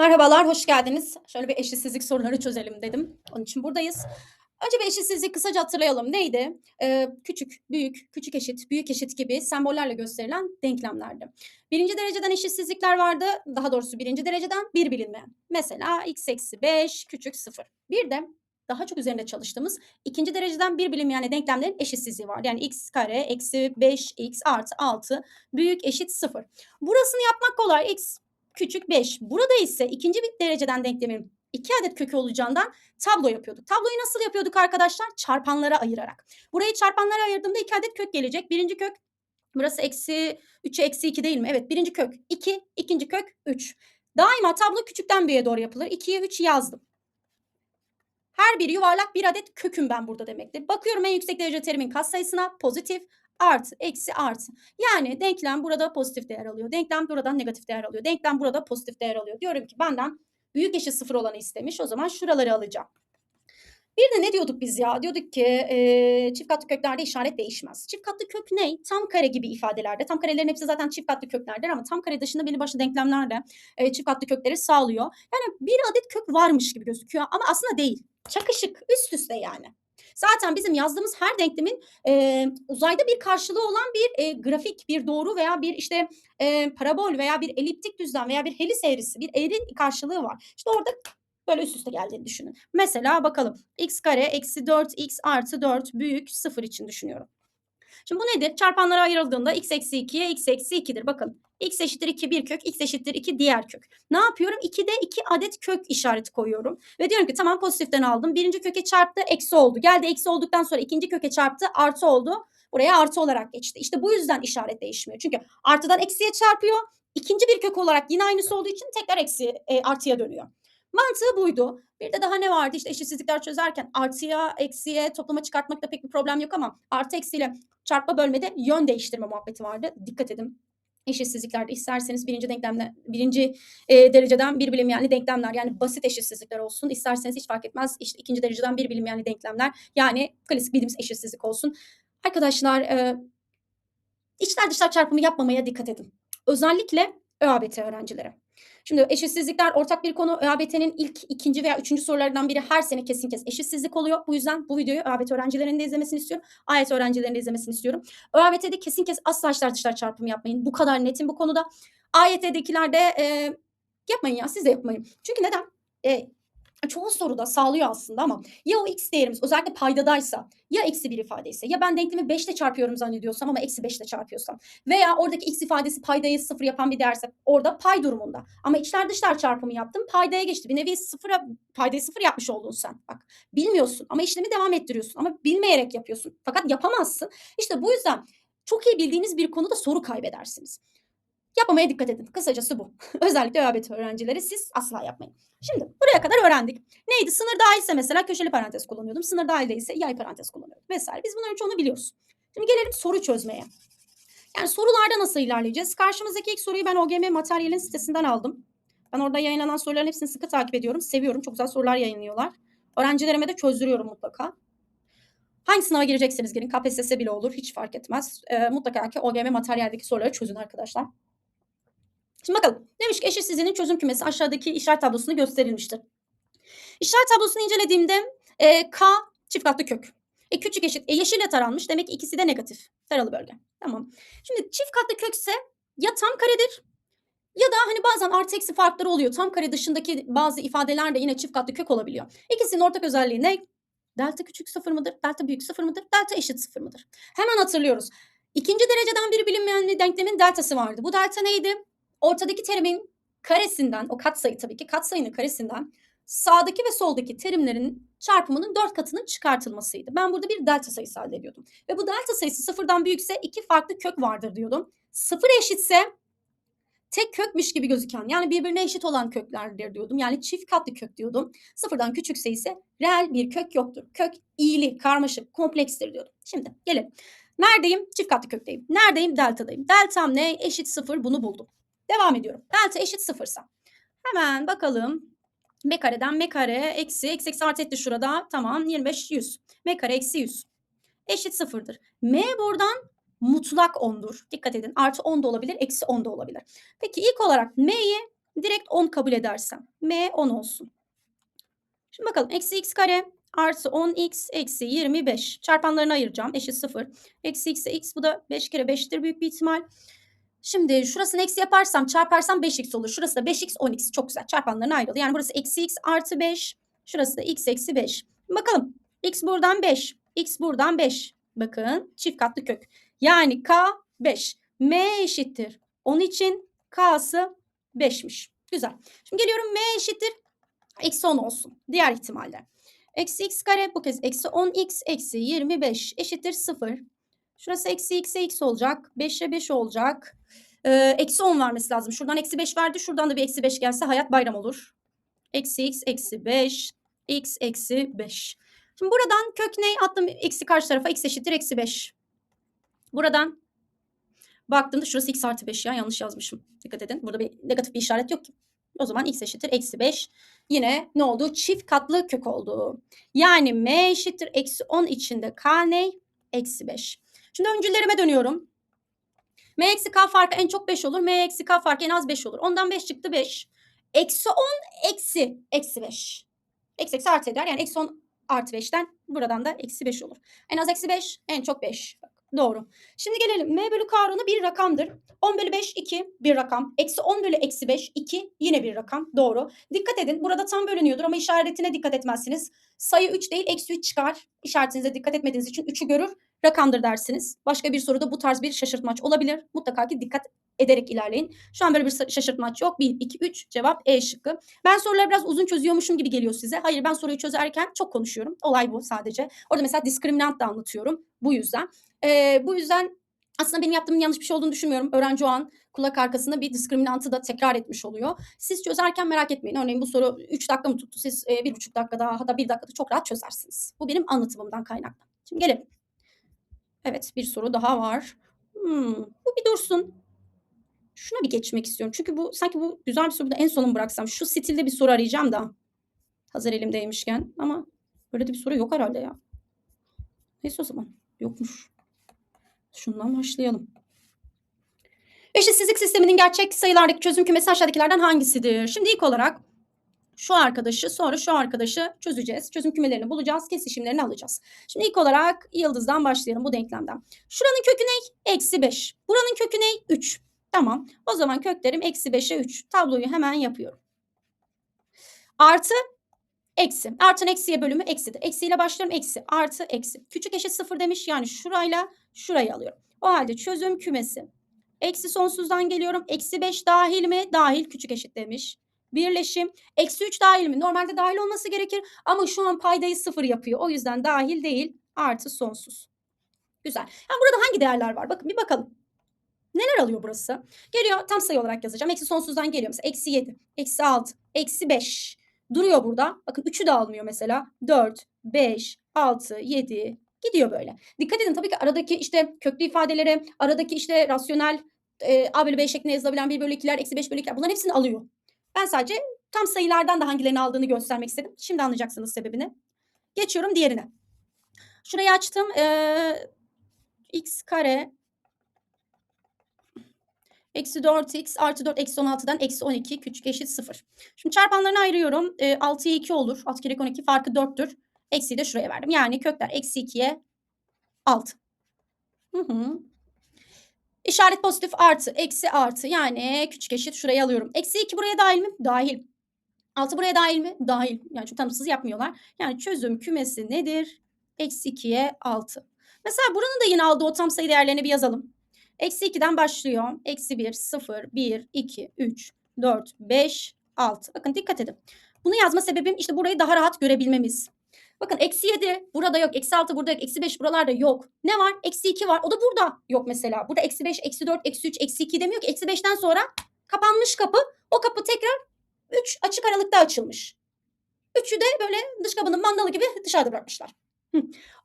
Merhabalar, hoş geldiniz. Şöyle bir eşitsizlik soruları çözelim dedim. Onun için buradayız. Önce bir eşitsizliği kısaca hatırlayalım. Neydi? Eee, küçük, büyük, küçük eşit, büyük eşit gibi sembollerle gösterilen denklemlerdi. Birinci dereceden eşitsizlikler vardı. Daha doğrusu birinci dereceden bir bilinmeyen. Mesela x eksi 5 küçük 0. Bir de daha çok üzerinde çalıştığımız ikinci dereceden bir bilinmeyen denklemlerin eşitsizliği var. Yani x kare eksi 5x artı 6 büyük eşit 0. Burasını yapmak kolay. x küçük 5. Burada ise ikinci bir dereceden denklemin 2 adet kökü olacağından tablo yapıyorduk. Tabloyu nasıl yapıyorduk arkadaşlar? Çarpanlara ayırarak. Burayı çarpanlara ayırdığımda 2 adet kök gelecek. Birinci kök burası eksi 3'e eksi 2 değil mi? Evet birinci kök 2, ikinci kök 3. Daima tablo küçükten büyüğe doğru yapılır. 2'ye 3 yazdım. Her biri yuvarlak bir adet köküm ben burada demektir. Bakıyorum en yüksek derece terimin katsayısına pozitif artı eksi artı. Yani denklem burada pozitif değer alıyor. Denklem buradan negatif değer alıyor. Denklem burada pozitif değer alıyor. Diyorum ki benden büyük eşit sıfır olanı istemiş. O zaman şuraları alacağım. Bir de ne diyorduk biz ya? Diyorduk ki e, çift katlı köklerde işaret değişmez. Çift katlı kök ne? Tam kare gibi ifadelerde. Tam karelerin hepsi zaten çift katlı köklerdir ama tam kare dışında belli başlı denklemlerle e, çift katlı kökleri sağlıyor. Yani bir adet kök varmış gibi gözüküyor ama aslında değil. Çakışık üst üste yani. Zaten bizim yazdığımız her denklemin e, uzayda bir karşılığı olan bir e, grafik, bir doğru veya bir işte e, parabol veya bir eliptik düzlem veya bir helis eğrisi, bir eğri karşılığı var. İşte orada böyle üst üste geldiğini düşünün. Mesela bakalım x kare eksi 4x artı 4 büyük 0 için düşünüyorum. Şimdi bu nedir? Çarpanlara ayrıldığında x eksi 2'ye x eksi 2'dir. Bakın x eşittir 2 bir kök, x eşittir 2 diğer kök. Ne yapıyorum? 2'de 2 adet kök işareti koyuyorum. Ve diyorum ki tamam pozitiften aldım. Birinci köke çarptı eksi oldu. Geldi eksi olduktan sonra ikinci köke çarptı artı oldu. Buraya artı olarak geçti. İşte bu yüzden işaret değişmiyor. Çünkü artıdan eksiye çarpıyor. İkinci bir kök olarak yine aynısı olduğu için tekrar eksi e, artıya dönüyor. Mantığı buydu. Bir de daha ne vardı? İşte eşitsizlikler çözerken artıya, eksiye, toplama çıkartmakta pek bir problem yok ama artı eksiyle çarpma bölmede yön değiştirme muhabbeti vardı. Dikkat edin. Eşitsizliklerde isterseniz birinci denklemle birinci e, dereceden bir bilinmeyenli denklemler yani basit eşitsizlikler olsun. İsterseniz hiç fark etmez işte ikinci dereceden bir bilinmeyenli denklemler yani klasik bildiğimiz eşitsizlik olsun. Arkadaşlar e, içler dışlar çarpımı yapmamaya dikkat edin. Özellikle ÖABT öğrencileri. Şimdi eşitsizlikler ortak bir konu. ÖABT'nin ilk, ikinci veya üçüncü sorularından biri her sene kesin kes eşitsizlik oluyor. Bu yüzden bu videoyu ÖABT öğrencilerinin de izlemesini istiyorum. AYT öğrencilerinin de izlemesini istiyorum. ÖABT'de kesin kes asla içler dışlar çarpımı yapmayın. Bu kadar netim bu konuda. AYT'dekiler de e, yapmayın ya siz de yapmayın. Çünkü neden? E, çoğu soruda sağlıyor aslında ama ya o x değerimiz özellikle paydadaysa ya eksi bir ifadeyse ya ben denklemi 5 ile çarpıyorum zannediyorsam ama eksi 5 ile çarpıyorsam veya oradaki x ifadesi paydayı sıfır yapan bir değerse orada pay durumunda. Ama içler dışlar çarpımı yaptım paydaya geçti. Bir nevi sıfıra paydayı sıfır yapmış oldun sen. Bak bilmiyorsun ama işlemi devam ettiriyorsun ama bilmeyerek yapıyorsun. Fakat yapamazsın. İşte bu yüzden çok iyi bildiğiniz bir konuda soru kaybedersiniz. Yapmamaya dikkat edin. Kısacası bu. Özellikle ÖABT öğrencileri siz asla yapmayın. Şimdi buraya kadar öğrendik. Neydi? Sınır dahilse mesela köşeli parantez kullanıyordum. Sınır dahil değilse yay parantez kullanıyordum vesaire. Biz bunların çoğunu biliyoruz. Şimdi gelelim soru çözmeye. Yani sorularda nasıl ilerleyeceğiz? Karşımızdaki ilk soruyu ben OGM materyalin sitesinden aldım. Ben orada yayınlanan soruların hepsini sıkı takip ediyorum. Seviyorum. Çok güzel sorular yayınlıyorlar. Öğrencilerime de çözdürüyorum mutlaka. Hangi sınava girecekseniz girin. KPSS bile olur. Hiç fark etmez. Ee, mutlaka ki OGM materyaldeki soruları çözün arkadaşlar. Şimdi bakalım. Demiş ki eşitsizliğinin çözüm kümesi aşağıdaki işaret tablosunda gösterilmiştir. İşaret tablosunu incelediğimde e, K çift katlı kök. E, küçük eşit. E, yeşille taranmış. Demek ki ikisi de negatif. Taralı bölge. Tamam. Şimdi çift katlı kökse ya tam karedir ya da hani bazen artı eksi farkları oluyor. Tam kare dışındaki bazı ifadeler de yine çift katlı kök olabiliyor. İkisinin ortak özelliği ne? Delta küçük sıfır mıdır? Delta büyük sıfır mıdır? Delta eşit sıfır mıdır? Hemen hatırlıyoruz. İkinci dereceden bir bilinmeyen denklemin deltası vardı. Bu delta neydi? Ortadaki terimin karesinden, o katsayı tabii ki katsayının karesinden sağdaki ve soldaki terimlerin çarpımının dört katının çıkartılmasıydı. Ben burada bir delta sayısı elde ediyordum. Ve bu delta sayısı sıfırdan büyükse iki farklı kök vardır diyordum. Sıfır eşitse tek kökmüş gibi gözüken yani birbirine eşit olan köklerdir diyordum. Yani çift katlı kök diyordum. Sıfırdan küçükse ise reel bir kök yoktur. Kök iyili, karmaşık, komplekstir diyordum. Şimdi gelelim. Neredeyim? Çift katlı kökteyim. Neredeyim? Deltadayım. Deltam ne? Eşit sıfır bunu buldum. Devam ediyorum. Delta eşit sıfırsa. Hemen bakalım. M kareden M kare eksi eksi eksi artı etti şurada. Tamam 25 100. M kare eksi 100. Eşit sıfırdır. M buradan mutlak 10'dur. Dikkat edin. Artı 10 da olabilir. Eksi 10 da olabilir. Peki ilk olarak M'yi Direkt 10 kabul edersem. M 10 olsun. Şimdi bakalım. Eksi x kare artı 10x eksi 25. Çarpanlarını ayıracağım. Eşit 0. Eksi x x bu da 5 kere 5'tir büyük bir ihtimal. Şimdi şurasını eksi yaparsam çarparsam 5x olur. Şurası da 5x 10x çok güzel. Çarpanlarına ayrıldı. Yani burası eksi x artı 5. Şurası da x eksi 5. Bakalım. x buradan 5. x buradan 5. Bakın çift katlı kök. Yani k 5. m eşittir. 10 için k'sı 5'miş. Güzel. Şimdi geliyorum m eşittir. Eksi 10 olsun. Diğer ihtimaller. Eksi x kare bu kez eksi 10x eksi 25 eşittir 0. Şurası eksi x x olacak. 5'e 5 olacak. Ee, eksi 10 vermesi lazım. Şuradan eksi 5 verdi. Şuradan da bir eksi 5 gelse hayat bayram olur. Eksi x eksi 5. x eksi 5. Şimdi buradan kök ne? Attım x'i karşı tarafa. x eşittir eksi 5. Buradan baktığımda şurası x artı 5 ya. Yanlış yazmışım. Dikkat edin. Burada bir negatif bir işaret yok ki. O zaman x eşittir eksi 5. Yine ne oldu? Çift katlı kök oldu. Yani m eşittir eksi 10 içinde k ne? Eksi 5. Şimdi öncüllerime dönüyorum. M eksi K farkı en çok 5 olur. M eksi K farkı en az 5 olur. Ondan 5 çıktı 5. Eksi 10 eksi eksi 5. Eksi eksi artı eder. Yani eksi 10 artı 5'ten buradan da eksi 5 olur. En az eksi 5 en çok 5. Bak, doğru. Şimdi gelelim. M bölü K oranı bir rakamdır. 10 bölü 5 2 bir rakam. Eksi 10 bölü eksi 5 2 yine bir rakam. Doğru. Dikkat edin. Burada tam bölünüyordur ama işaretine dikkat etmezsiniz. Sayı 3 değil eksi 3 çıkar. İşaretinize dikkat etmediğiniz için 3'ü görür rakamdır dersiniz. Başka bir soruda bu tarz bir şaşırtmaç olabilir. Mutlaka ki dikkat ederek ilerleyin. Şu an böyle bir şaşırtmaç yok. 1, 2, 3 cevap E şıkkı. Ben soruları biraz uzun çözüyormuşum gibi geliyor size. Hayır ben soruyu çözerken çok konuşuyorum. Olay bu sadece. Orada mesela diskriminant da anlatıyorum. Bu yüzden. Ee, bu yüzden aslında benim yaptığımın yanlış bir şey olduğunu düşünmüyorum. Öğrenci o an kulak arkasında bir diskriminantı da tekrar etmiş oluyor. Siz çözerken merak etmeyin. Örneğin bu soru 3 dakika mı tuttu? Siz e, 1,5 dakikada hatta 1 dakikada çok rahat çözersiniz. Bu benim anlatımımdan kaynaklı. Şimdi gelelim. Evet bir soru daha var. Hmm, bu bir dursun. Şuna bir geçmek istiyorum. Çünkü bu sanki bu güzel bir soru da en sonun bıraksam. Şu stilde bir soru arayacağım da. Hazır elimdeymişken. Ama böyle de bir soru yok herhalde ya. Neyse o zaman. Yokmuş. Şundan başlayalım. Eşitsizlik sisteminin gerçek sayılardaki çözüm kümesi aşağıdakilerden hangisidir? Şimdi ilk olarak şu arkadaşı sonra şu arkadaşı çözeceğiz. Çözüm kümelerini bulacağız. Kesişimlerini alacağız. Şimdi ilk olarak yıldızdan başlayalım bu denklemden. Şuranın kökü ne? Eksi 5. Buranın kökü ne? 3. Tamam. O zaman köklerim eksi 5'e 3. Tabloyu hemen yapıyorum. Artı eksi. Artın eksiye bölümü eksidir. Eksiyle başlıyorum. Eksi. Artı eksi. Küçük eşit sıfır demiş. Yani şurayla şurayı alıyorum. O halde çözüm kümesi. Eksi sonsuzdan geliyorum. Eksi 5 dahil mi? Dahil. Küçük eşit demiş birleşim. Eksi 3 dahil mi? Normalde dahil olması gerekir ama şu an paydayı sıfır yapıyor. O yüzden dahil değil artı sonsuz. Güzel. Yani burada hangi değerler var? Bakın bir bakalım. Neler alıyor burası? Geliyor tam sayı olarak yazacağım. Eksi sonsuzdan geliyor. Mesela eksi 7, eksi 6, eksi 5. Duruyor burada. Bakın 3'ü de almıyor mesela. 4, 5, 6, 7 gidiyor böyle. Dikkat edin tabii ki aradaki işte köklü ifadeleri, aradaki işte rasyonel e, A bölü B şeklinde yazılabilen 1 bölü 2'ler, eksi 5 bölü 2'ler bunların hepsini alıyor. Ben sadece tam sayılardan da hangilerini aldığını göstermek istedim. Şimdi anlayacaksınız sebebini. Geçiyorum diğerine. Şurayı açtım. Ee, x kare eksi 4x artı 4 eksi 16'dan eksi 12 küçük eşit 0. Şimdi çarpanlarını ayırıyorum. E, 6'ya 2 olur. 6 kere 12 farkı 4'tür. Eksiyi de şuraya verdim. Yani kökler eksi 2'ye 6. Hı hı. İşaret pozitif artı, eksi artı yani küçük eşit şuraya alıyorum. Eksi 2 buraya dahil mi? Dahil. 6 buraya dahil mi? Dahil. Yani çok tanımsız yapmıyorlar. Yani çözüm kümesi nedir? Eksi 2'ye 6. Mesela buranın da yine aldığı o tam sayı değerlerini bir yazalım. Eksi 2'den başlıyor. Eksi 1, 0, 1, 2, 3, 4, 5, 6. Bakın dikkat edin. Bunu yazma sebebim işte burayı daha rahat görebilmemiz. Bakın eksi 7 burada yok. Eksi 6 burada yok. Eksi 5 buralarda yok. Ne var? Eksi 2 var. O da burada yok mesela. Burada eksi 5, eksi 4, eksi 3, eksi 2 demiyor ki. Eksi 5'ten sonra kapanmış kapı. O kapı tekrar 3 açık aralıkta açılmış. Üçü de böyle dış kapının mandalı gibi dışarıda bırakmışlar.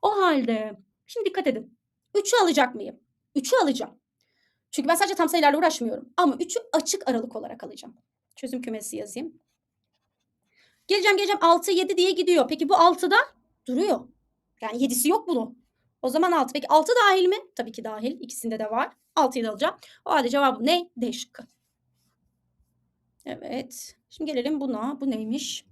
O halde şimdi dikkat edin. 3'ü alacak mıyım? 3'ü alacağım. Çünkü ben sadece tam sayılarla uğraşmıyorum. Ama 3'ü açık aralık olarak alacağım. Çözüm kümesi yazayım. Geleceğim geleceğim 6 7 diye gidiyor. Peki bu 6'da duruyor. Yani 7'si yok bunun. O zaman 6. Peki 6 dahil mi? Tabii ki dahil. İkisinde de var. 6'yı da alacağım. O halde cevabım ne? D şıkkı. Evet. Şimdi gelelim buna. Bu neymiş?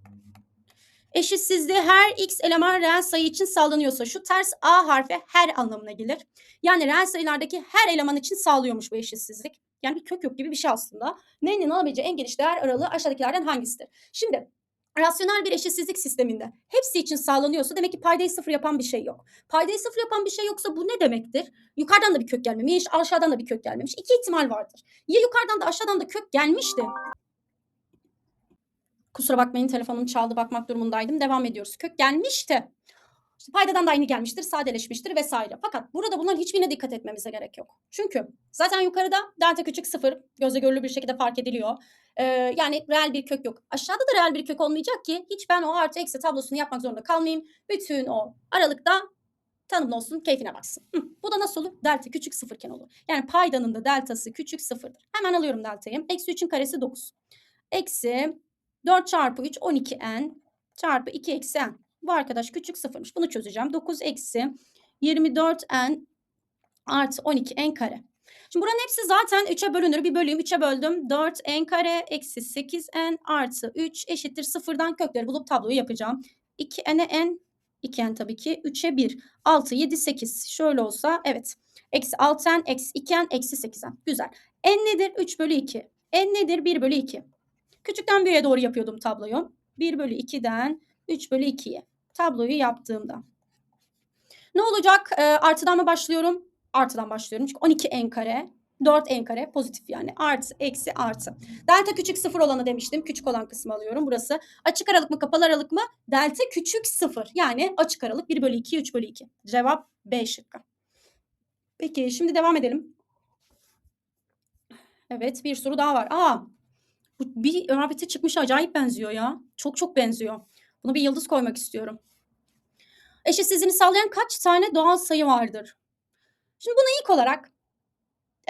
Eşitsizliği her x eleman reel sayı için sağlanıyorsa şu ters a harfi her anlamına gelir. Yani reel sayılardaki her eleman için sağlıyormuş bu eşitsizlik. Yani bir kök yok gibi bir şey aslında. N'nin alabileceği en geniş değer aralığı aşağıdakilerden hangisidir? Şimdi rasyonel bir eşitsizlik sisteminde hepsi için sağlanıyorsa demek ki paydayı sıfır yapan bir şey yok. Paydayı sıfır yapan bir şey yoksa bu ne demektir? Yukarıdan da bir kök gelmemiş, aşağıdan da bir kök gelmemiş. İki ihtimal vardır. Ya yukarıdan da aşağıdan da kök gelmişti. Kusura bakmayın telefonum çaldı bakmak durumundaydım. Devam ediyoruz. Kök gelmişti. İşte paydadan da aynı gelmiştir, sadeleşmiştir vesaire. Fakat burada bunların hiçbirine dikkat etmemize gerek yok. Çünkü zaten yukarıda delta küçük sıfır gözle görülür bir şekilde fark ediliyor. Ee, yani reel bir kök yok. Aşağıda da reel bir kök olmayacak ki hiç ben o artı eksi tablosunu yapmak zorunda kalmayayım. Bütün o aralıkta tanımlı olsun, keyfine baksın. Hı, bu da nasıl olur? Delta küçük sıfırken olur. Yani paydanın da deltası küçük sıfırdır. Hemen alıyorum deltayı. Eksi 3'ün karesi 9. Eksi 4 çarpı 3 12n çarpı 2 eksi n. Bu arkadaş küçük sıfırmış. Bunu çözeceğim. 9 eksi 24n artı 12n kare. Şimdi buranın hepsi zaten 3'e bölünür. Bir böleyim 3'e böldüm. 4n kare eksi 8n artı 3 eşittir sıfırdan kökleri bulup tabloyu yapacağım. 2n'e n 2n tabii ki 3'e 1. 6, 7, 8. Şöyle olsa evet. Eksi 6n eksi 2n eksi 8n. Güzel. n nedir? 3 bölü 2. n nedir? 1 bölü 2. Küçükten büyüğe doğru yapıyordum tabloyu. 1 bölü 2'den 3 bölü 2'ye tabloyu yaptığımda. Ne olacak? E, artıdan mı başlıyorum? Artıdan başlıyorum. Çünkü 12 n kare 4 n kare pozitif yani. Artı, eksi, artı. Delta küçük sıfır olanı demiştim. Küçük olan kısmı alıyorum. Burası açık aralık mı kapalı aralık mı? Delta küçük sıfır. Yani açık aralık 1 bölü 2, 3 bölü 2. Cevap B şıkkı. Peki şimdi devam edelim. Evet bir soru daha var. Aa bir öğreti çıkmış acayip benziyor ya. Çok çok benziyor. Bunu bir yıldız koymak istiyorum. Eşitsizliğini sağlayan kaç tane doğal sayı vardır? Şimdi bunu ilk olarak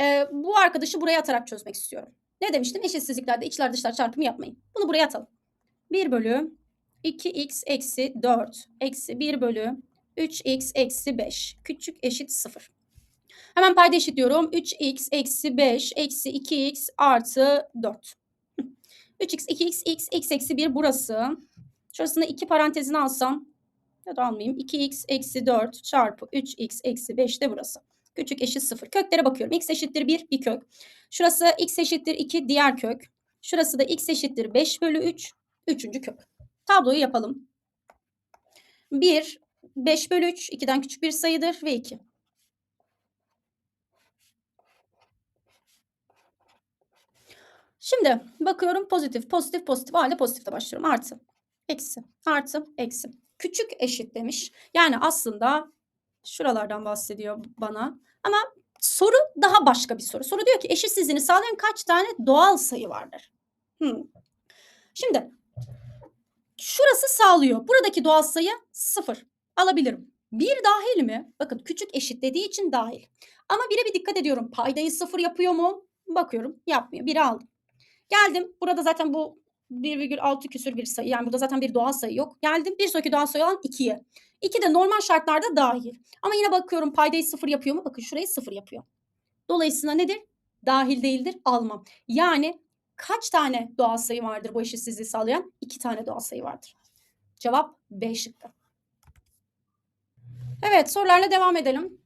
e, bu arkadaşı buraya atarak çözmek istiyorum. Ne demiştim? Eşitsizliklerde içler dışlar çarpımı yapmayın. Bunu buraya atalım. 1 bölü 2x eksi 4 eksi 1 bölü 3x eksi 5 küçük eşit 0. Hemen payda eşitliyorum. 3x eksi 5 eksi 2x artı 4. 3x, 2x, x, x eksi 1 burası. Şurasında 2 parantezini alsam ya da almayayım. 2x eksi 4 çarpı 3x eksi 5 de burası. Küçük eşit 0. Köklere bakıyorum. x eşittir 1 bir kök. Şurası x eşittir 2 diğer kök. Şurası da x eşittir 5 bölü 3 üçüncü kök. Tabloyu yapalım. 1 5 bölü 3 2'den küçük bir sayıdır ve 2. Şimdi bakıyorum pozitif, pozitif, pozitif. Hala pozitifte başlıyorum. Artı, eksi, artı, eksi. Küçük eşit demiş. Yani aslında şuralardan bahsediyor bana. Ama soru daha başka bir soru. Soru diyor ki eşitsizliğini sağlayan kaç tane doğal sayı vardır? Hmm. Şimdi şurası sağlıyor. Buradaki doğal sayı sıfır. Alabilirim. Bir dahil mi? Bakın küçük eşit dediği için dahil. Ama bire bir dikkat ediyorum. Paydayı sıfır yapıyor mu? Bakıyorum yapmıyor. Biri aldım. Geldim. Burada zaten bu 1,6 küsür bir sayı. Yani burada zaten bir doğal sayı yok. Geldim bir sonraki doğal sayı olan 2'ye. 2 de normal şartlarda dahil. Ama yine bakıyorum paydayı sıfır yapıyor mu? Bakın şurayı sıfır yapıyor. Dolayısıyla nedir? Dahil değildir. Almam. Yani kaç tane doğal sayı vardır bu eşitsizliği sağlayan? 2 tane doğal sayı vardır. Cevap B şıkkı. Evet sorularla devam edelim.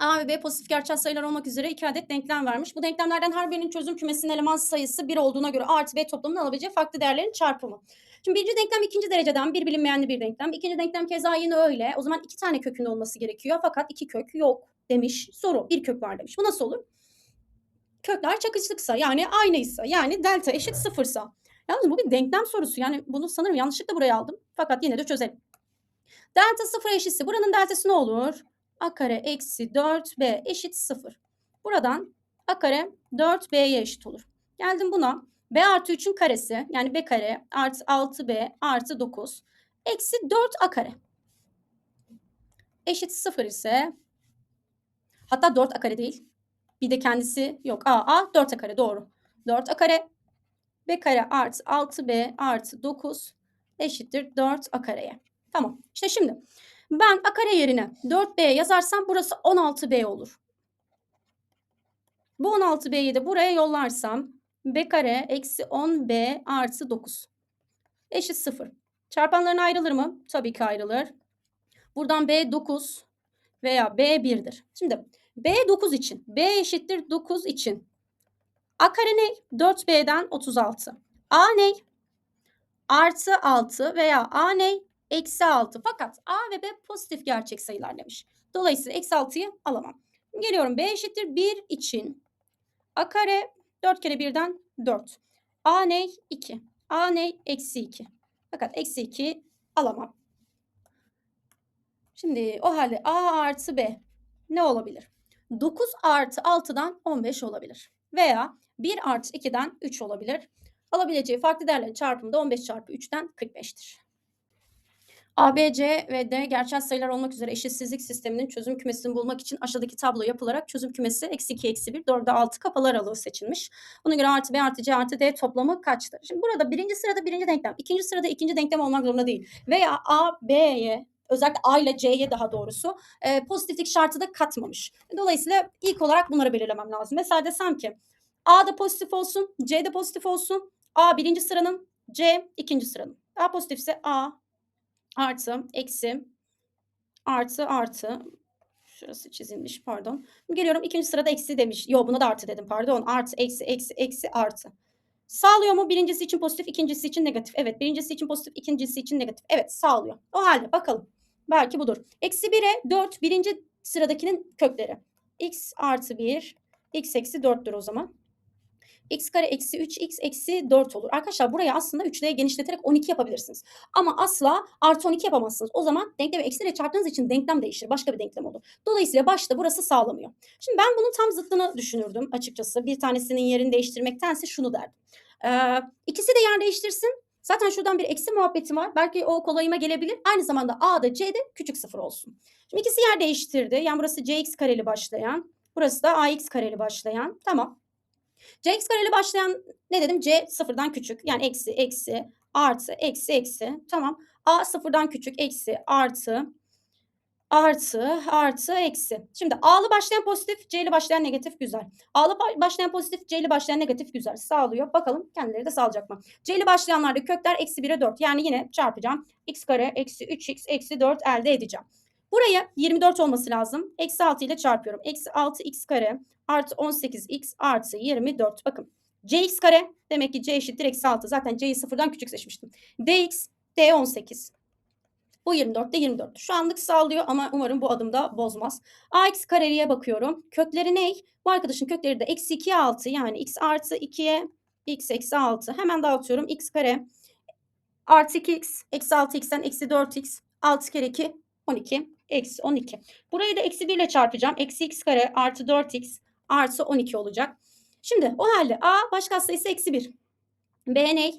A ve B pozitif gerçel sayılar olmak üzere iki adet denklem vermiş. Bu denklemlerden her birinin çözüm kümesinin eleman sayısı 1 olduğuna göre A artı B toplamının alabileceği farklı değerlerin çarpımı. Şimdi birinci denklem ikinci dereceden bir bilinmeyenli bir denklem. İkinci denklem keza yine öyle. O zaman iki tane kökün olması gerekiyor. Fakat iki kök yok demiş soru. Bir kök var demiş. Bu nasıl olur? Kökler çakışlıksa yani aynıysa yani delta eşit sıfırsa. Yalnız bu bir denklem sorusu. Yani bunu sanırım yanlışlıkla buraya aldım. Fakat yine de çözelim. Delta sıfır eşitse buranın deltası ne olur? A kare eksi 4b eşit 0. Buradan a kare 4b'ye eşit olur. Geldim buna. b artı 3'ün karesi yani b kare artı 6b artı 9 eksi 4a kare. Eşit 0 ise hatta 4a kare değil. Bir de kendisi yok. a a 4a kare doğru. 4a kare b kare artı 6b artı 9 eşittir 4a kareye. Tamam. İşte şimdi ben a kare yerine 4b yazarsam burası 16b olur. Bu 16b'yi de buraya yollarsam b kare eksi 10b artı 9 eşit 0. Çarpanlarına ayrılır mı? Tabii ki ayrılır. Buradan b 9 veya b 1'dir. Şimdi b 9 için b eşittir 9 için a kare ne? 4b'den 36. a ne? Artı 6 veya a ne? Eksi 6. Fakat a ve b pozitif gerçek sayılar demiş. Dolayısıyla eksi 6'yı alamam. Geliyorum b eşittir 1 için a kare 4 kere 1'den 4. a ne? 2. a ne? Eksi 2. Fakat eksi 2 alamam. Şimdi o halde a artı b ne olabilir? 9 artı 6'dan 15 olabilir. Veya 1 artı 2'den 3 olabilir. Alabileceği farklı değerlerin çarpımı da 15 çarpı 3'ten 45'tir. A, B, C ve D gerçel sayılar olmak üzere eşitsizlik sisteminin çözüm kümesini bulmak için aşağıdaki tablo yapılarak çözüm kümesi eksi 2, eksi 1, 4'e 6 kapalı aralığı seçilmiş. Buna göre artı B artı C artı D toplamı kaçtır? Şimdi burada birinci sırada birinci denklem, ikinci sırada ikinci denklem olmak zorunda değil. Veya A, B'ye özellikle A ile C'ye daha doğrusu e, pozitiflik şartı da katmamış. Dolayısıyla ilk olarak bunları belirlemem lazım. Mesela desem ki A da pozitif olsun, C de pozitif olsun. A birinci sıranın, C ikinci sıranın. A pozitifse A artı, eksi, artı, artı. Şurası çizilmiş pardon. Geliyorum ikinci sırada eksi demiş. Yok buna da artı dedim pardon. Artı, eksi, eksi, eksi, artı. Sağlıyor mu? Birincisi için pozitif, ikincisi için negatif. Evet birincisi için pozitif, ikincisi için negatif. Evet sağlıyor. O halde bakalım. Belki budur. Eksi 1'e 4 birinci sıradakinin kökleri. x artı 1, x eksi 4'tür o zaman x kare eksi 3x eksi 4 olur. Arkadaşlar burayı aslında 3'lüye genişleterek 12 yapabilirsiniz. Ama asla artı 12 yapamazsınız. O zaman denklemi eksiyle çarptığınız için denklem değişir. Başka bir denklem olur. Dolayısıyla başta burası sağlamıyor. Şimdi ben bunun tam zıttını düşünürdüm açıkçası. Bir tanesinin yerini değiştirmektense şunu derdim. Ee, ikisi de yer değiştirsin. Zaten şuradan bir eksi muhabbeti var. Belki o kolayıma gelebilir. Aynı zamanda A'da C'de küçük sıfır olsun. Şimdi ikisi yer değiştirdi. Yani burası Cx kareli başlayan. Burası da Ax kareli başlayan. Tamam. Cx kareli başlayan ne dedim? C sıfırdan küçük. Yani eksi, eksi, artı, eksi, eksi. Tamam. A sıfırdan küçük, eksi, artı, artı, artı, eksi. Şimdi A'lı başlayan pozitif, C'li başlayan negatif güzel. A'lı başlayan pozitif, C'li başlayan negatif güzel. Sağlıyor. Bakalım kendileri de sağlayacak mı? C'li başlayanlarda kökler eksi 1'e 4. Yani yine çarpacağım. x kare eksi 3x eksi 4 elde edeceğim. Buraya 24 olması lazım. Eksi 6 ile çarpıyorum. Eksi 6x kare artı 18x artı 24. Bakın cx kare demek ki c eşittir eksi 6. Zaten c'yi sıfırdan küçük seçmiştim. dx d 18. Bu 24 de 24. Şu anlık sağlıyor ama umarım bu adımda bozmaz. ax kareliğe bakıyorum. Kökleri ne? Bu arkadaşın kökleri de eksi 2'ye 6 yani x artı 2'ye x eksi 6. Hemen dağıtıyorum. x kare artı 2x eksi 6x'ten eksi 4x 6 kere 2 12 eksi 12. Burayı da eksi 1 ile çarpacağım. Eksi x kare artı 4x artı 12 olacak. Şimdi o halde a baş katsayısı eksi 1. B ne?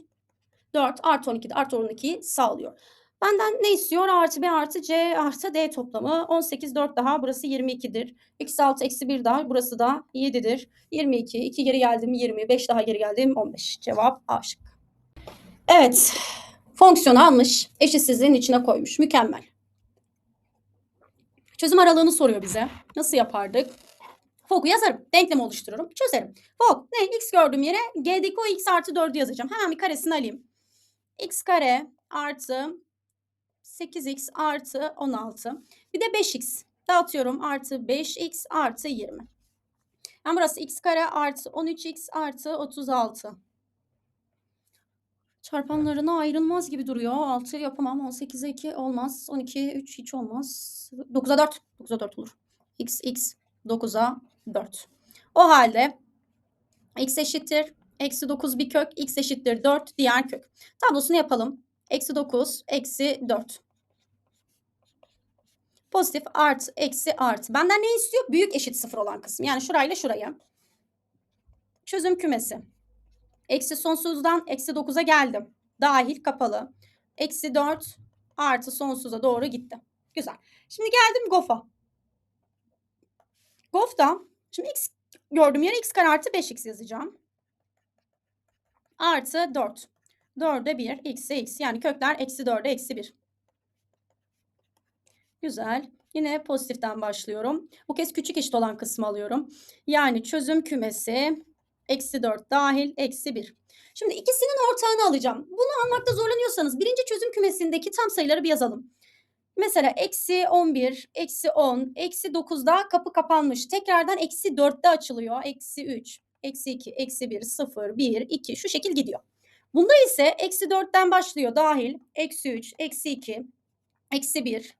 4 artı 12 artı 12'yi sağlıyor. Benden ne istiyor? Artı B artı C artı D toplamı. 18 4 daha burası 22'dir. Eksi 6 eksi 1 daha burası da 7'dir. 22 2 geri geldim 20 5 daha geri geldim 15. Cevap A şık. Evet. Fonksiyonu almış. Eşitsizliğin içine koymuş. Mükemmel. Çözüm aralığını soruyor bize. Nasıl yapardık? Fog'u yazarım. Denklem oluştururum. Çözerim. Fog ne? X gördüğüm yere G'deki o X artı 4'ü yazacağım. Hemen bir karesini alayım. X kare artı 8X artı 16. Bir de 5X. Dağıtıyorum. Artı 5X artı 20. Yani burası X kare artı 13X artı 36. Çarpanlarına ayrılmaz gibi duruyor. 6 yapamam. 18'e 2 olmaz. 12'ye 3 hiç olmaz. 9'a 4. 9'a 4 olur. X, X 9'a 4. O halde x eşittir. Eksi 9 bir kök. x eşittir 4 diğer kök. Tablosunu yapalım. Eksi 9, eksi 4. Pozitif artı, eksi artı. Benden ne istiyor? Büyük eşit sıfır olan kısım. Yani şurayla şuraya. Çözüm kümesi. Eksi sonsuzdan eksi 9'a geldim. Dahil kapalı. Eksi 4 artı sonsuza doğru gitti. Güzel. Şimdi geldim GOF'a. GOF'da şimdi x gördüğüm yere x kare artı 5x yazacağım. Artı 4. 4'e 1, x'e x. Yani kökler eksi 4'e eksi 1. Güzel. Yine pozitiften başlıyorum. Bu kez küçük eşit olan kısmı alıyorum. Yani çözüm kümesi eksi 4 dahil, eksi 1. Şimdi ikisinin ortağını alacağım. Bunu almakta zorlanıyorsanız birinci çözüm kümesindeki tam sayıları bir yazalım. Mesela eksi 11, eksi 10, eksi 9'da kapı kapanmış. Tekrardan eksi 4'te açılıyor. Eksi 3, eksi 2, eksi 1, 0, 1, 2 şu şekil gidiyor. Bunda ise eksi 4'ten başlıyor dahil. Eksi 3, eksi 2, eksi 1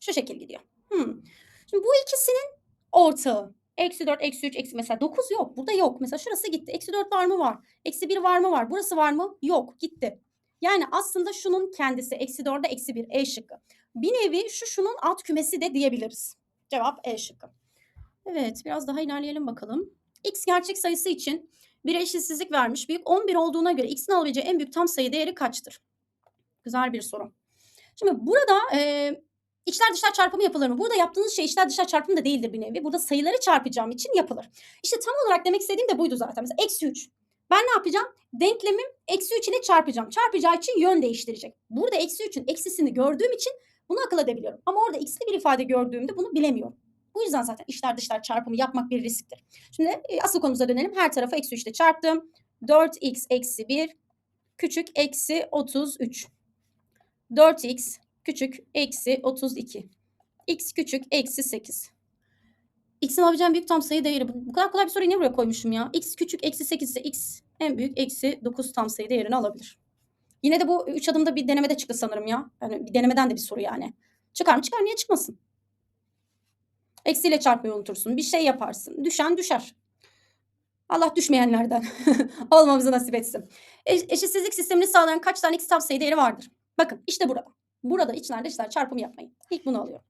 şu şekil gidiyor. Hmm. Şimdi bu ikisinin ortağı. Eksi 4, eksi 3, eksi mesela 9 yok. Burada yok. Mesela şurası gitti. Eksi 4 var mı? Var. Eksi 1 var mı? Var. Burası var mı? Yok. Gitti. Yani aslında şunun kendisi eksi 4'e eksi 1 E şıkkı. Bir nevi şu şunun alt kümesi de diyebiliriz. Cevap E şıkkı. Evet biraz daha ilerleyelim bakalım. X gerçek sayısı için bir eşitsizlik vermiş. Büyük 11 olduğuna göre x'in alabileceği en büyük tam sayı değeri kaçtır? Güzel bir soru. Şimdi burada e, içler dışlar çarpımı yapılır mı? Burada yaptığınız şey içler dışlar çarpımı da değildir bir nevi. Burada sayıları çarpacağım için yapılır. İşte tam olarak demek istediğim de buydu zaten. Mesela eksi 3. Ben ne yapacağım? Denklemim eksi 3 ile çarpacağım. Çarpacağı için yön değiştirecek. Burada eksi 3'ün eksisini gördüğüm için bunu akıl edebiliyorum. Ama orada x'li bir ifade gördüğümde bunu bilemiyorum. Bu yüzden zaten içler dışlar çarpımı yapmak bir risktir. Şimdi e, asıl konumuza dönelim. Her tarafı eksi 3 ile çarptım. 4x eksi 1 küçük eksi 33. 4x küçük eksi 32. x küçük eksi 8. X'in alabileceğim büyük tam sayı değeri. Bu kadar kolay bir soruyu niye buraya koymuşum ya? X küçük eksi 8 ise x en büyük eksi 9 tam sayı değerini alabilir. Yine de bu 3 adımda bir denemede çıktı sanırım ya. Yani bir denemeden de bir soru yani. Çıkar mı çıkar niye çıkmasın? Eksiyle çarpmayı unutursun. Bir şey yaparsın. Düşen düşer. Allah düşmeyenlerden olmamızı nasip etsin. E- eşitsizlik sistemini sağlayan kaç tane x tam sayı değeri vardır? Bakın işte burada. Burada içler dışlar çarpımı yapmayın. İlk bunu alıyorum.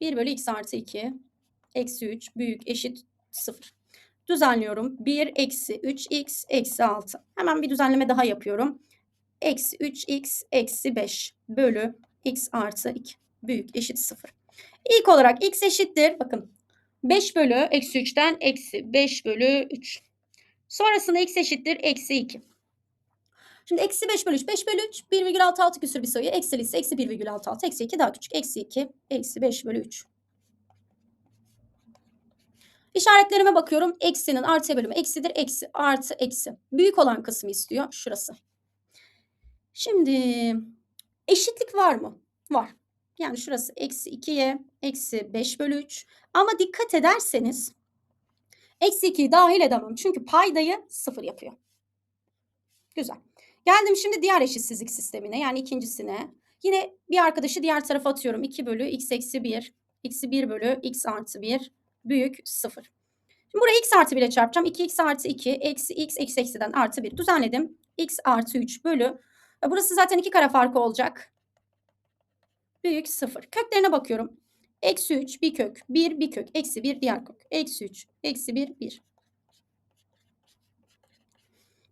1 bölü x artı 2 eksi 3 büyük eşit 0. Düzenliyorum. 1 eksi 3x eksi 6. Hemen bir düzenleme daha yapıyorum. Eksi 3x eksi 5 bölü x artı 2 büyük eşit 0. İlk olarak x eşittir. Bakın 5 bölü eksi 3'ten eksi 5 bölü 3. Sonrasında x eşittir eksi 2. Şimdi eksi 5 bölü 3. 5 bölü 3 1,66 küsür bir sayı. Eksili ise eksi 1,66. Eksi 2 daha küçük. Eksi 2 eksi 5 bölü 3. İşaretlerime bakıyorum. Eksinin artıya bölümü eksidir. Eksi artı eksi. Büyük olan kısmı istiyor. Şurası. Şimdi eşitlik var mı? Var. Yani şurası eksi 2'ye eksi 5 bölü 3. Ama dikkat ederseniz eksi 2'yi dahil edemem. Çünkü paydayı sıfır yapıyor. Güzel. Geldim şimdi diğer eşitsizlik sistemine yani ikincisine. Yine bir arkadaşı diğer tarafa atıyorum. 2 bölü x eksi 1. X'i 1 bölü x artı 1 büyük 0. Şimdi buraya x artı 1 ile çarpacağım. 2x artı 2 eksi x eksi eksiden artı 1 düzenledim. x artı 3 bölü. Burası zaten iki kare farkı olacak. Büyük 0. Köklerine bakıyorum. Eksi 3 bir kök. 1 bir kök. Eksi 1 diğer kök. Eksi 3. Eksi 1 1.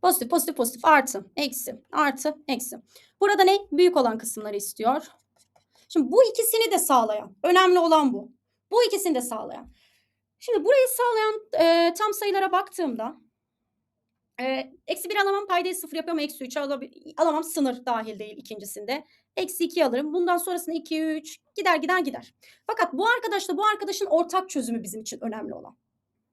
Pozitif pozitif pozitif artı eksi artı eksi. Burada ne? Büyük olan kısımları istiyor. Şimdi bu ikisini de sağlayan. Önemli olan bu. Bu ikisini de sağlayan. Şimdi burayı sağlayan e, tam sayılara baktığımda e, eksi 1 alamam paydayı 0 yapıyorum. Eksi 3 alamam sınır dahil değil ikincisinde. Eksi 2 alırım. Bundan sonrasında 2, 3 gider gider gider. Fakat bu arkadaşla bu arkadaşın ortak çözümü bizim için önemli olan.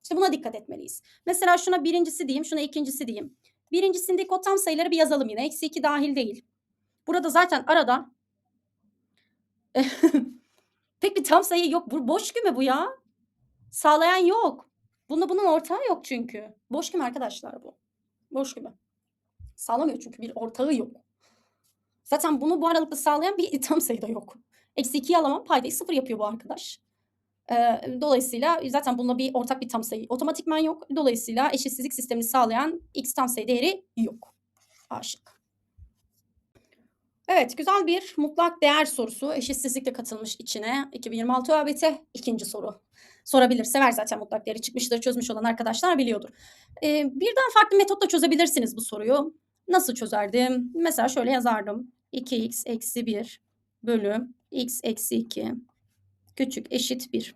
İşte buna dikkat etmeliyiz. Mesela şuna birincisi diyeyim, şuna ikincisi diyeyim. Birincisindeki o tam sayıları bir yazalım yine. Eksi 2 dahil değil. Burada zaten arada pek bir tam sayı yok. Bu boş küme bu ya. Sağlayan yok. Bunda bunun ortağı yok çünkü. Boş küme arkadaşlar bu. Boş küme. Sağlamıyor çünkü bir ortağı yok. Zaten bunu bu aralıkta sağlayan bir tam sayı da yok. Eksi 2'yi alamam paydayı sıfır yapıyor bu arkadaş. Dolayısıyla zaten bununla bir ortak bir tam sayı otomatikman yok. Dolayısıyla eşitsizlik sistemini sağlayan x tam sayı değeri yok. A şıkkı. Evet, güzel bir mutlak değer sorusu. Eşitsizlikle katılmış içine. 2026 ÖABT ikinci soru. Sorabilir. Sever zaten mutlak değeri çıkmıştır. Çözmüş olan arkadaşlar biliyordur. Ee, birden farklı metotla çözebilirsiniz bu soruyu. Nasıl çözerdim? Mesela şöyle yazardım. 2x eksi 1 bölü x eksi 2 küçük eşit 1.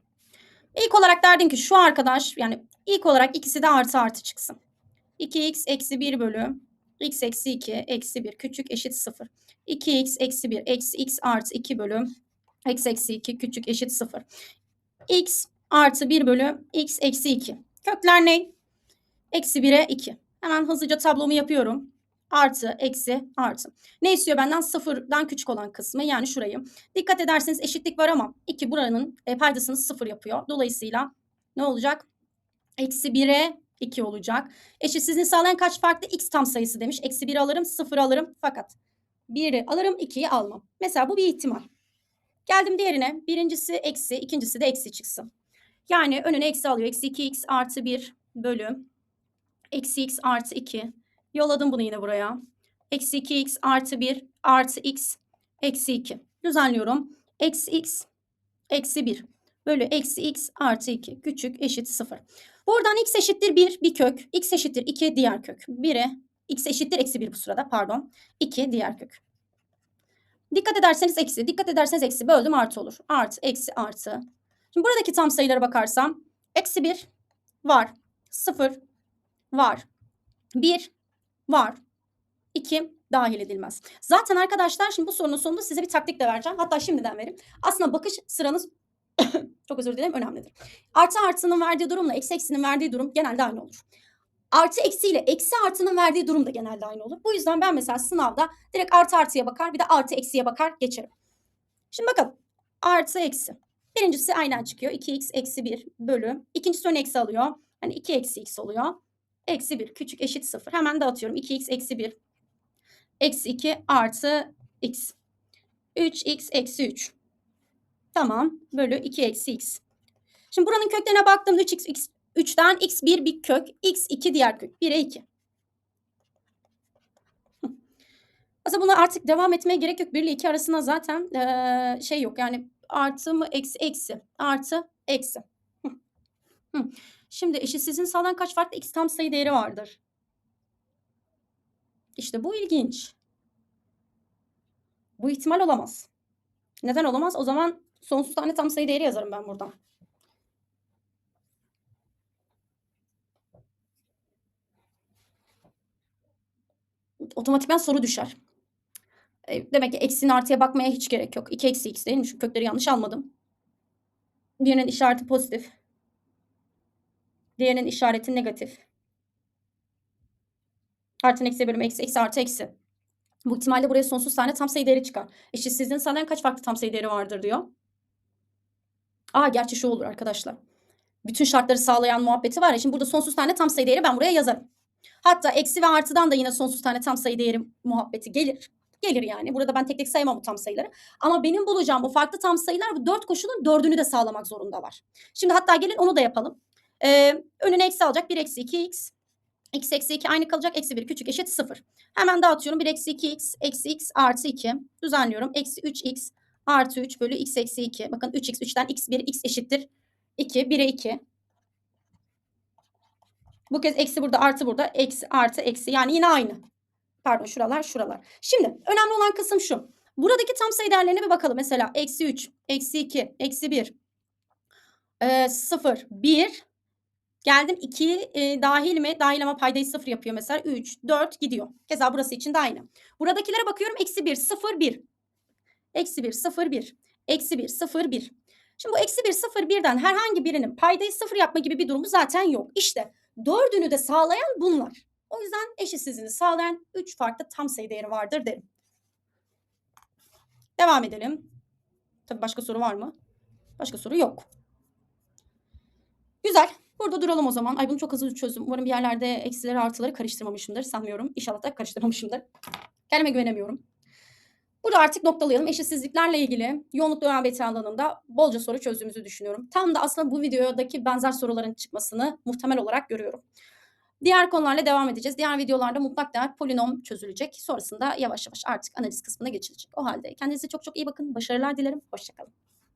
İlk olarak derdin ki şu arkadaş yani ilk olarak ikisi de artı artı çıksın. 2x eksi 1 bölü x eksi 2 eksi 1 küçük eşit 0. 2x eksi 1 eksi x artı 2 bölü x eksi 2 küçük eşit 0. x artı 1 bölü x eksi 2. Kökler ne? Eksi 1'e 2. Hemen hızlıca tablomu yapıyorum. Artı, eksi, artı. Ne istiyor benden? Sıfırdan küçük olan kısmı yani şurayı. Dikkat ederseniz eşitlik var ama 2 buranın e, paydasını sıfır yapıyor. Dolayısıyla ne olacak? Eksi 1'e 2 olacak. Eşitsizliğini sağlayan kaç farklı x tam sayısı demiş. Eksi 1'i alırım, 0'ı alırım. Fakat 1'i alırım, 2'yi almam. Mesela bu bir ihtimal. Geldim diğerine. Birincisi eksi, ikincisi de eksi çıksın. Yani önüne eksi alıyor. Eksi 2x artı 1 bölü. Eksi x artı 2. Yolladım bunu yine buraya. Eksi 2x artı 1 artı x eksi 2. Düzenliyorum. Eksi x eksi 1 bölü eksi x artı 2 küçük eşit 0. Buradan x eşittir 1 bir kök. x eşittir 2 diğer kök. 1'e x eşittir eksi 1 bu sırada pardon. 2 diğer kök. Dikkat ederseniz eksi. Dikkat ederseniz eksi. Böldüm artı olur. Artı eksi artı. Şimdi buradaki tam sayılara bakarsam eksi 1 var. 0 var. 1 var. 2 dahil edilmez. Zaten arkadaşlar şimdi bu sorunun sonunda size bir taktik de vereceğim. Hatta şimdiden vereyim. Aslında bakış sıranız çok özür dilerim önemlidir. Artı artının verdiği durumla eksi eksinin verdiği durum genelde aynı olur. Artı eksiyle eksi artının verdiği durum da genelde aynı olur. Bu yüzden ben mesela sınavda direkt artı artıya bakar bir de artı eksiye bakar geçerim. Şimdi bakalım. Artı eksi. Birincisi aynen çıkıyor. 2x eksi 1 bölü. İkincisi ön eksi alıyor. Hani 2 eksi x oluyor. Eksi 1 küçük eşit 0. Hemen dağıtıyorum. 2x eksi 1 eksi 2 artı x. 3x eksi 3. Tamam. Bölü 2 eksi x. Şimdi buranın köklerine baktığımda 3x, x, 3'ten x1 bir kök, x2 diğer kök. 1'e 2. Aslında buna artık devam etmeye gerek yok. 1 ile 2 arasında zaten ee, şey yok. Yani artı mı eksi eksi. Artı eksi. Hı. Şimdi eşitsizliğin sağlayan kaç farklı x tam sayı değeri vardır? İşte bu ilginç. Bu ihtimal olamaz. Neden olamaz? O zaman sonsuz tane tam sayı değeri yazarım ben buradan. Otomatikman soru düşer. E, demek ki eksinin artıya bakmaya hiç gerek yok. 2 eksi x değil mi? Şu kökleri yanlış almadım. Birinin işareti pozitif. Diğerinin işareti negatif. Artı eksi bölüm eksi eksi artı eksi. Bu ihtimalle buraya sonsuz tane tam sayı değeri çıkar. Eşitsizliğin sağlayan kaç farklı tam sayı değeri vardır diyor. Aa gerçi şu olur arkadaşlar. Bütün şartları sağlayan muhabbeti var ya. Şimdi burada sonsuz tane tam sayı değeri ben buraya yazarım. Hatta eksi ve artıdan da yine sonsuz tane tam sayı değeri muhabbeti gelir. Gelir yani. Burada ben tek tek sayamam bu tam sayıları. Ama benim bulacağım bu farklı tam sayılar bu dört koşulun dördünü de sağlamak zorunda var. Şimdi hatta gelin onu da yapalım. Ee, önüne eksi alacak. 1 eksi 2x. x eksi 2 aynı kalacak. Eksi 1 küçük eşit 0. Hemen dağıtıyorum. 1 eksi 2x eksi x artı 2. Düzenliyorum. Eksi 3x artı 3 bölü x eksi 2. Bakın 3x 3'ten x1 x eşittir 2. 1'e 2. Bu kez eksi burada artı burada. Eksi artı eksi. Yani yine aynı. Pardon şuralar şuralar. Şimdi önemli olan kısım şu. Buradaki tam sayı değerlerine bir bakalım. Mesela eksi 3, eksi 2, eksi 1, e, 0, 1. Geldim 2 e, dahil mi? Dahil ama paydayı 0 yapıyor mesela. 3, 4 gidiyor. Keza burası için de aynı. Buradakilere bakıyorum. Eksi 1, 0, 1. Eksi 1, 0, 1. Eksi 1, 0, 1. Şimdi bu eksi 1, 0, 1'den herhangi birinin paydayı 0 yapma gibi bir durumu zaten yok. İşte dördünü de sağlayan bunlar. O yüzden eşitsizliğini sağlayan 3 farklı tam sayı değeri vardır derim. Devam edelim. Tabii başka soru var mı? Başka soru yok. Güzel. Burada duralım o zaman. Ay bunu çok hızlı çözdüm. Umarım bir yerlerde eksileri artıları karıştırmamışımdır. Sanmıyorum. İnşallah da karıştırmamışımdır. Kendime güvenemiyorum. Burada artık noktalayalım. Eşitsizliklerle ilgili yoğunluklu ÖABT alanında bolca soru çözdüğümüzü düşünüyorum. Tam da aslında bu videodaki benzer soruların çıkmasını muhtemel olarak görüyorum. Diğer konularla devam edeceğiz. Diğer videolarda mutlak değer polinom çözülecek. Sonrasında yavaş yavaş artık analiz kısmına geçilecek. O halde kendinize çok çok iyi bakın. Başarılar dilerim. Hoşçakalın.